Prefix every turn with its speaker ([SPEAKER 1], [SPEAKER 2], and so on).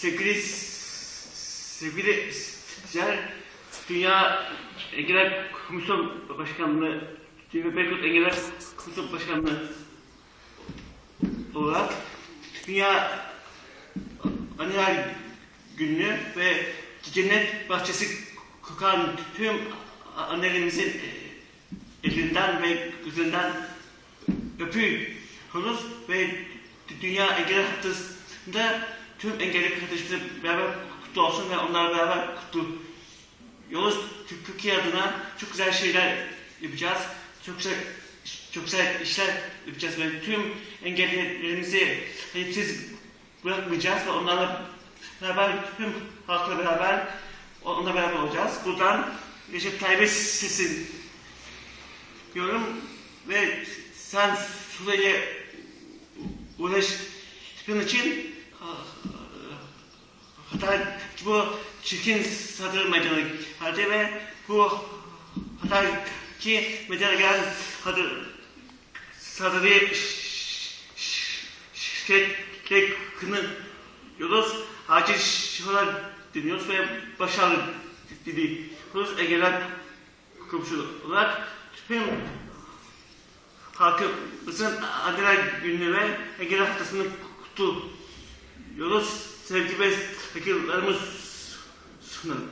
[SPEAKER 1] sevgili sevgili sizler Dünya Engeller Komisyon Başkanlığı Dünya Berkut Engeller Komisyon Başkanlığı olarak Dünya Anneler Günü ve Cennet Bahçesi kokan tüm annelerimizin elinden ve gözünden öpüyoruz ve Dünya Engelli Haftası'nda tüm engelli kardeşlerimizle beraber kutlu olsun ve onlarla beraber kutluyoruz. Türkiye adına çok güzel şeyler yapacağız. Çok güzel çok güzel işler yapacağız ve tüm engellilerimizi siz bırakmayacağız ve onlarla beraber tüm halkla beraber onunla beraber olacağız. Buradan Recep Tayyip'e sesin diyorum ve sen Suriye'ye ulaştığın için hatta bu çirkin sadr meydana geldi ve bu hatta ki meydana gelen sadr sadrı şirketle kınıyoruz. Acil şifalar diliyoruz ve başarılı diliyoruz. Ege'ler komşu olarak tüm halkımızın Anneler Günü ve Ege'ler Haftası'nı kutluyoruz. Sevgi ve saygılarımız sunarım.